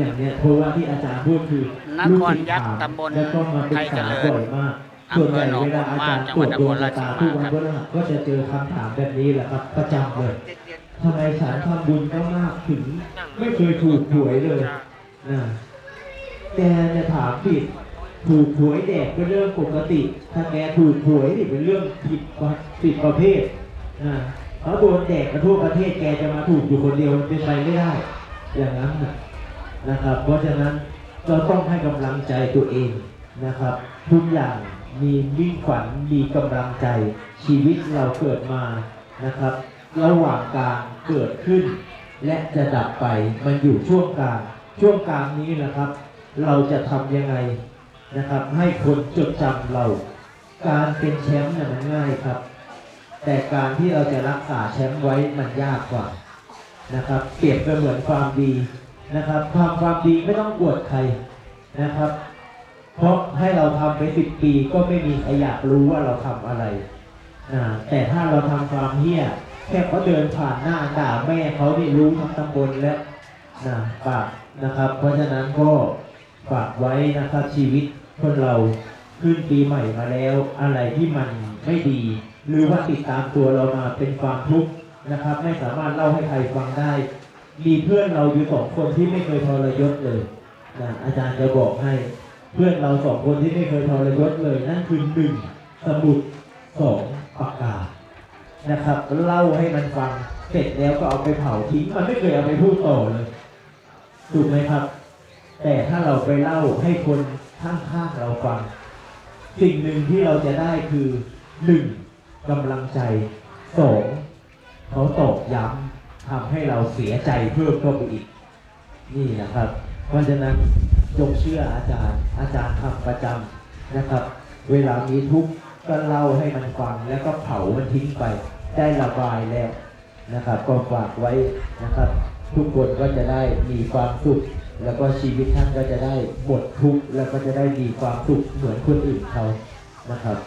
อย่างเนี้ยเพราะว่าที่อาจารย์พูดคือนครยักษ์ตำบลแล้วก็มาปรึกษาไทยเจริญบ่อยมากอำเภอหนองบัวมากจังหวัดนครราชสีมาทุกวันครับพฤหัสก็จะเจอคำถามแบบนี้แหละครับ ประจำเลยทำไมฉันทำบุญก็มากถึง ไม่เคยถูกหวยเลยนะแกเนี่ยถามผิดถูกหวยแดกเป็นเรื่องปกติ ถ้าแกถูกหวยนี่เป็นเรื่องผิดผิดประเภทนะเขาโดนแดกกันทั่วประเทศแกจะมาถูกอยู่คนเดียวมันเป็นไปไม่ได้ อย่างนั้นน่ะ นะครับ เพราะฉะนั้นเราต้องให้กำลังใจตัวเองนะครับ ทุกอย่างมีมิ่งขวัญมีกำลังใจ ชีวิตเราเกิดมานะครับ ระหว่างกลางเกิดขึ้น และจะดับไปมันอยู่ช่วงกลาง ช่วงกลางนี้นะครับ เราจะทำยังไงนะครับ ให้คนจดจำเรา การเป็นแชมป์เนี่ยมันง่ายครับ แต่การที่เราจะรักษาแชมป์ไว้มันยากกว่านะครับ เปรียบเสมือนความดี นะครับความความดีไม่ต้องอวดใครนะครับ เพราะให้เราทำไปสิบปีก็ไม่มีใครอยากรู้ว่าเราทำอะไรนะแต่ถ้าเราทำความเฮี้ยแค่เขาเดินผ่านหน้าด่าแม่เขานี่รู้ทั้งตำบลแล้วนะฝากนะครับ เพราะฉะนั้นก็ฝากไว้นะครับชีวิตคนเราขึ้นปีใหม่มาแล้ว อะไรที่มันไม่ดี หรือว่าติดตามตัวเรามาเป็นความทุกข์นะครับ ไม่สามารถเล่าให้ใครฟังได้ มีเพื่อนเราอยู่สองคนที่ไม่เคยทรยศเลยนะอาจารย์จะบอกให้เพื่อนเราสองคนที่ไม่เคยทรยศเลยนั่นคือหนึ่งสมุดสองปากกานะครับเล่าให้มันฟังเสร็จแล้วก็เอาไปเผาทิ้งมันไม่เคยเอาไปพูดต่อเลยถูกไหมครับ แต่ถ้าเราไปเล่าให้คนข้างๆเราฟัง สิ่งหนึ่งที่เราจะได้คือหนึ่งกำลังใจสองเขาตอกย้ำ ทำให้เราเสียใจเพิ่มเข้าไปอีก นี่นะครับ เพราะฉะนั้นจงเชื่ออาจารย์ อาจารย์ทำประจำนะครับ เวลามีทุกข์ก็เล่าให้มันฟังแล้วก็เผามันทิ้งไป ได้ระบายแล้วนะครับ ก็ฝากไว้นะครับ ทุกคนก็จะได้มีความสุขแล้วก็ชีวิตท่านก็จะได้หมดทุกข์แล้วก็จะได้มีความสุขเหมือนคนอื่นเขานะครับ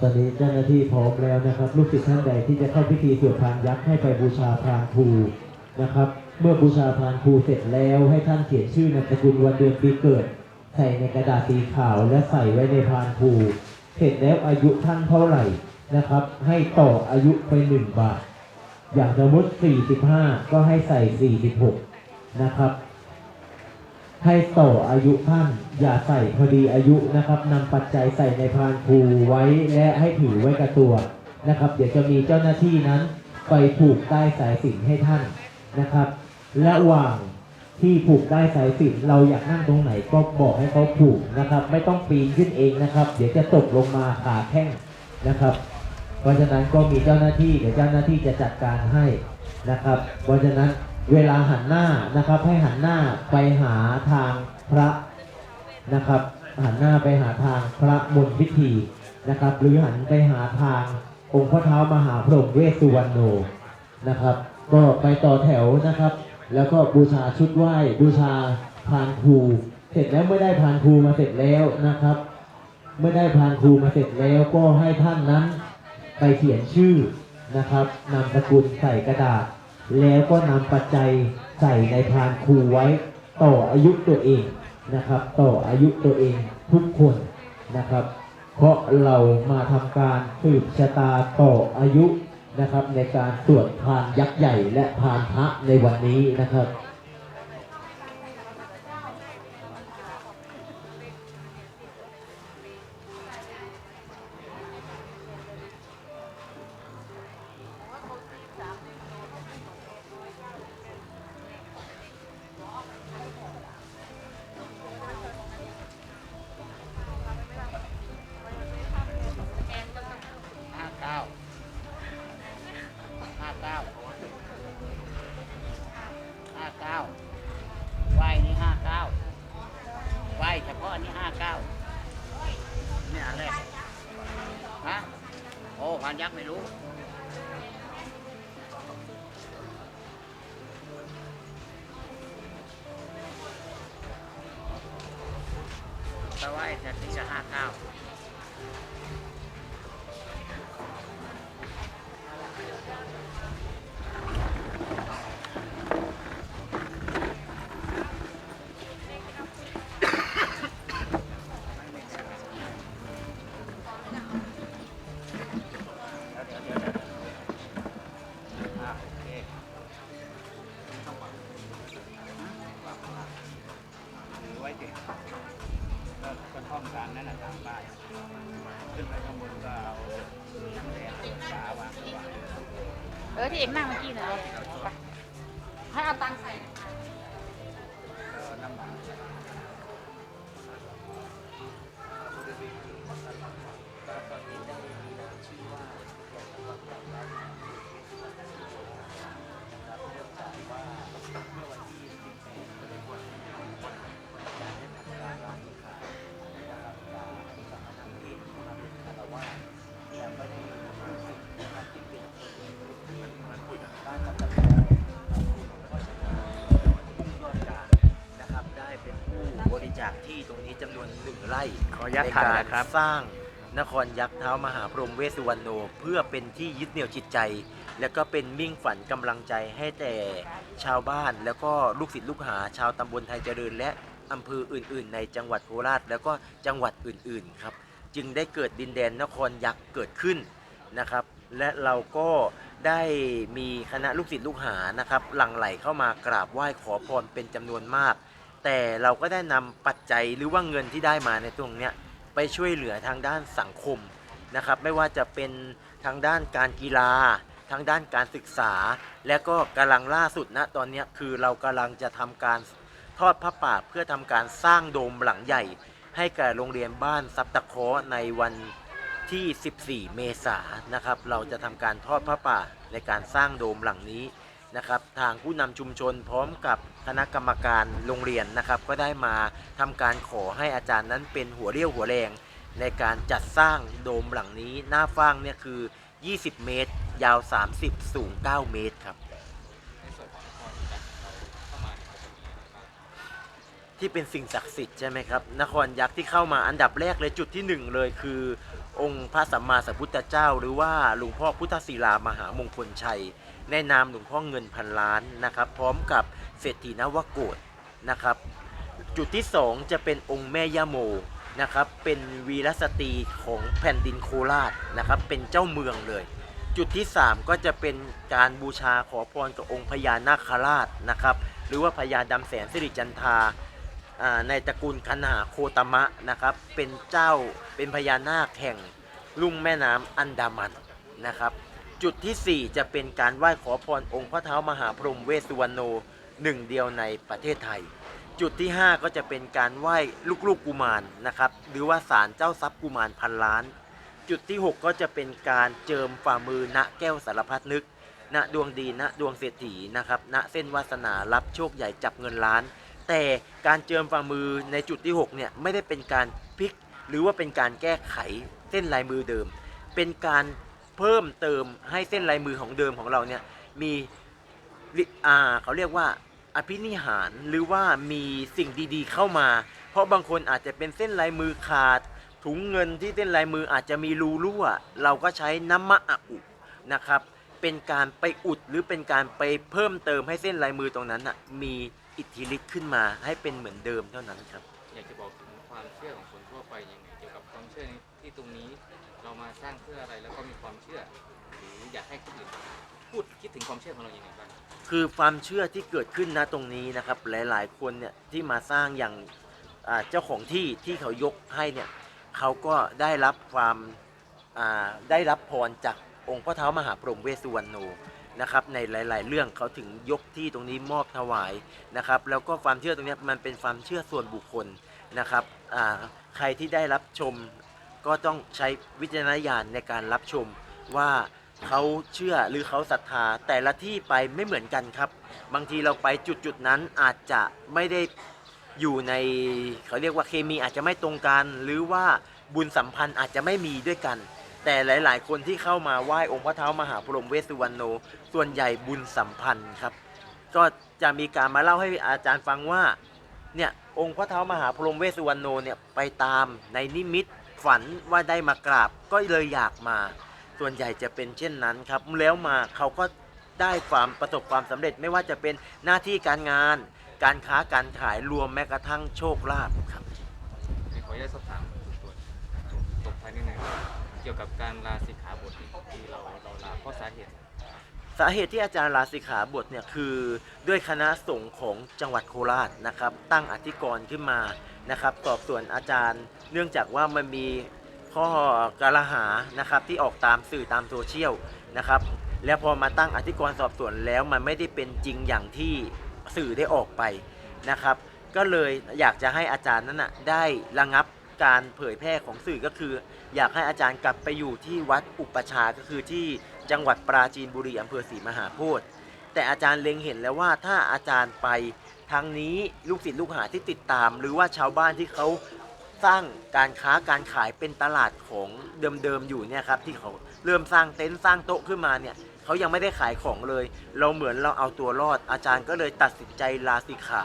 ตอนนี้เจ้าหน้าที่พร้อมแล้วนะครับ ลูกศิษย์ท่านใดที่จะเข้าพิธีสวดพานยักษ์ให้ไปบูชาพานครูนะครับ เมื่อบูชาพานครูเสร็จแล้วให้ท่านเขียนชื่อนามสกุลวันเดือนปีเกิด ใส่ในกระดาษสีขาวและใส่ไว้ในพานครูเสร็จแล้วอายุท่านเท่าไหร่นะครับ ให้ต่ออายุไปหนึ่งบาท อย่างสมมติ45 ก็ให้ใส่ 46 นะครับ ให้ต่ออายุท่านอย่าใส่พอดีอายุนะครับนำปัจจัยใส่ในพานครูไว้และให้ถือไว้กับตัวนะครับ เดี๋ยวจะมีเจ้าหน้าที่นั้น ไปผูกใต้สายสินให้ท่านนะครับระหว่างที่ผูกได้สายสินเราอยากนั่งตรงไหนก็บอกให้เขาผูกนะครับ ไม่ต้องปีนขึ้นเองนะครับ เดี๋ยวจะตกลงมาขาแข้งนะครับ เพราะฉะนั้นก็มีเจ้าหน้าที่เดี๋ยวเจ้าหน้าที่จะจัดการให้นะครับ เพราะฉะนั้น เวลาหันหน้านะครับ ให้หันหน้าไปหาทางพระนะครับ หันหน้าไปหาทางพระมนพิธีนะครับ หรือหันไปหาทางองค์พระเท้ามหาพรหมเวสสุวรรณโนนะครับ ก็ไปต่อแถวนะครับ แล้วก็บูชาชุดไหว้บูชาพานครูเสร็จแล้วเมื่อได้พานครูมาเสร็จแล้วนะครับเมื่อได้พานครูมาเสร็จแล้วก็ให้ท่านนั้นไปเขียนชื่อนะครับนามสกุลใส่กระดาษ แล้วก็นำปัจจัยใส่ในพานครูไว้ต่ออายุตัวเองนะครับ ต่ออายุตัวเองทุกคนนะครับ เพราะเรามาทำการสืบชะตาต่ออายุนะครับ ในการตรวจพานยักษ์ใหญ่และพานพระในวันนี้นะครับานยักษ์ไม่รู้ เออ อนุญาตในถ่ายการนะครับ สร้างนครยักษ์เท้ามหาพรหมเวสสุวรรณโน เพื่อเป็นที่ยึดเหนี่ยวจิตใจ และก็เป็นมิ่งฝันกำลังใจให้แต่ชาวบ้าน แล้วก็ลูกศิษย์ลูกหาชาวตำบลไทยเจริญ และอำเภออื่น ๆ ในจังหวัดโคราช แล้วก็จังหวัดอื่น ๆ ครับ จึงได้เกิดดินแดนนครยักษ์เกิดขึ้นนะครับ และเราก็ได้มีคณะลูกศิษย์ลูกหานะครับหลั่งไหลเข้ามากราบไหว้ขอพรเป็นจำนวนมาก แต่เราก็ได้นำปัจจัยหรือว่าเงินที่ได้มาในตรงเนี้ยไปช่วยเหลือทางด้านสังคมนะครับ ไม่ว่าจะเป็นทางด้านการกีฬา ทางด้านการศึกษา และก็กำลังล่าสุดนะตอนนี้คือเรากำลังจะทำการทอดพระป่าเพื่อทำการสร้างโดมหลังใหญ่ ให้แก่โรงเรียนบ้านซับตะคาะในวันที่ 14 เมษายนนะครับ เราจะทำการทอดพระป่าในการสร้างโดมหลังนี้ นะครับทางผู้นำชุมชนพร้อมกับคณะกรรมการโรงเรียนนะครับก็ได้มาทำการขอให้อาจารย์นั้นเป็นหัวเรี่ยวหัวแรง ในการจัดสร้างโดมหลังนี้หน้าฟ้างเนี่ยคือ 20 เมตร ยาว 30 สูง 9 เมตรครับ ที่เป็นสิ่งศักดิ์สิทธิ์ใช่ไหมครับนครยักษ์ที่เข้ามาอันดับแรกเลยจุดที่หนึ่งเลยคือ องค์พระสัมมาสัมพุทธเจ้า หรือว่าหลวงพ่อพุทธศิลามหามงคลชัย ในนามหลวงพ่อเงินพันล้านนะครับ พร้อมกับเศรษฐีนวโกฏนะครับ จุดที่สองจะเป็นองค์แม่ย่าโมนะครับเป็นวีรสตรีของแผ่นดินโคราชนะครับเป็นเจ้าเมืองเลย จุดที่ 3 ก็จะเป็นการบูชาขอพรกับองค์พญานาคราชนะครับหรือว่าพญาดำแสนสิริจันทา ในตระกูลคณหาโคตมะนะครับ เป็นเจ้าเป็นพญานาคแห่งลุ่มแม่น้ำอันดามันนะครับ จุดทีสี่ 4 จะเป็นการไหว้ขอพรองค์พระเท้ามหาพรหมเวสสุวรรณโนหนึ่งเดียวในประเทศไทย จุดที่ 5 ก็จะเป็นการไหว้ลูกๆกุมารนะครับ หรือว่าศาลเจ้าทรัพย์กุมารพันล้าน จุดที่ 6 ก็จะเป็นการเจิมฝ่ามือณแก้วสารพัดนึก ณดวงดีณดวงเศรษฐีนะครับณเส้นวาสนารับโชคใหญ่จับเงินล้าน แต่การเจิมฝ่ามือในจุดที่ 6 เนี่ย ไม่ได้เป็นการพลิก หรือว่าเป็นการแก้ไขเส้นลายมือเดิม เป็นการเพิ่มเติมให้เส้นลายมือของเดิมของเราเนี่ยมีอ่าเขาเรียกว่าอภินิหารหรือว่ามีสิ่งดีๆเข้ามา เพราะบางคนอาจจะเป็นเส้นลายมือขาด ถุงเงินที่เส้นลายมืออาจจะมีรูรั่ว เราก็ใช้น้ำมะอะอุนะครับ เป็นการไปอุดหรือเป็นการไปเพิ่มเติมให้เส้นลายมือตรงนั้นอะมี อิทธิฤทธิ์ขึ้นมาให้เป็นเหมือนเดิมเท่านั้นครับ อยากจะบอกถึงความเชื่อของคนทั่วไปยังไงเกี่ยวกับความเชื่อในที่ตรงนี้เรามาสร้างเพื่ออะไรแล้วก็มีความเชื่อหรืออยากให้คนอื่นพูดคิดถึงความเชื่อของเราอย่างไรบ้างคือความเชื่อที่เกิดขึ้นนะตรงนี้นะครับ หลายๆ คนเนี่ยที่มาสร้างอย่างอ่าเจ้าของที่ที่เขายกให้เนี่ยเขาก็ได้รับความอ่าได้รับพรจากองค์พระเท้ามหาพรหมเวสสุวรรณโน นะครับในหลาย ๆ เรื่องเขาถึงยกที่ตรงนี้มอบถวายนะครับแล้วก็ความเชื่อตรงนี้มันเป็นความเชื่อส่วนบุคคลนะครับใครที่ได้รับชมก็ต้องใช้วิจารณญาณในการรับชมว่าเขาเชื่อหรือเขาศรัทธาแต่ละที่ไปไม่เหมือนกันครับ บางทีเราไปจุดจุดๆนั้นอาจจะไม่ได้อยู่ในเขาเรียกว่าเคมีอาจจะไม่ตรงกัน หรือว่าบุญสัมพันธ์อาจจะไม่มีด้วยกัน แต่หลาย ๆ คนที่เข้ามาไหว้องค์พระเท้ามหาพรหมเวสสุวรรณโน ส่วนใหญ่บุญสัมพันธ์ครับ ก็จะมีการมาเล่าให้อาจารย์ฟังว่าเนี่ยองค์พระเท้ามหาพรหมเวสสุวรรณโนเนี่ยไปตามในนิมิตฝันว่าได้มากราบก็เลยอยากมา ส่วนใหญ่จะเป็นเช่นนั้นครับ แล้วมาเขาก็ได้ความประสบความสำเร็จไม่ว่าจะเป็นหน้าที่การงาน การค้าการขายรวมแม้กระทั่งโชคลาภครับขออนุญาตสอบถามตัวตกท้ายนิดนึง กี่ยวกับการลาสิกขาบทที่เราเราลาเพราะสาเหตุ สาเหตุที่อาจารย์ลาสิกขาบทเนี่ยคือด้วยคณะสงฆ์ของจังหวัดโคราชนะครับ ตั้งอธิกรณ์ขึ้นมานะครับสอบสวนอาจารย์เนื่องจากว่ามันมีข้อกาลหานะครับที่ออกตามสื่อตามโซเชียลนะครับแล้วพอมาตั้งอธิกรณ์สอบสวนแล้วมันไม่ได้เป็นจริงอย่างที่สื่อได้ออกไปนะครับ ก็เลยอยากจะให้อาจารย์นั้นนะได้ระงับ การเผยแพร่ของสื่อก็คือ อยากให้อาจารย์กลับไปอยู่ที่วัดอุปชาก็คือที่จังหวัดปราจีนบุรีอำเภอศรีมหาโพธิ์แต่อาจารย์เล็งเห็นแล้วว่าถ้าอาจารย์ไปทางนี้ลูกศิษย์ลูกหาที่ติดตาม หรือว่าชาวบ้านที่เขาสร้างการค้าการขายเป็นตลาดของเดิมๆอยู่เนี่ยครับที่เขาเริ่มสร้างเต็นท์สร้างโต๊ะขึ้นมาเนี่ยเขายังไม่ได้ขายของเลย เราเหมือนเราเอาตัวรอด อาจารย์ก็เลยตัดสินใจลาสิกขา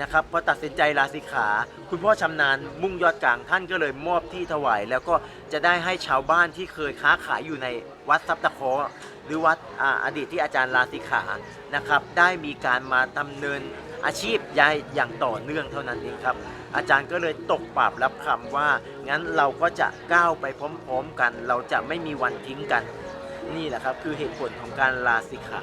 นะครับพอตัดสินใจลาสิกขา คุณพ่อชำนาญมุ่งยอดกลางท่านก็เลยมอบที่ถวาย แล้วก็จะได้ให้ชาวบ้านที่เคยค้าขายอยู่ในวัดทรัพตะคอหรือวัดออดีตที่อาจารย์ลาสิกขานะครับได้มีการมาดำเนินอาชีพยายอย่างต่อเนื่องเท่านั้นเองครับ อาจารย์ก็เลยตกปราบรับคำว่า งั้นเราก็จะก้าวไปพร้อมๆกัน เราจะไม่มีวันทิ้งกัน นี่แหละครับคือเหตุผลของการลาสิกขา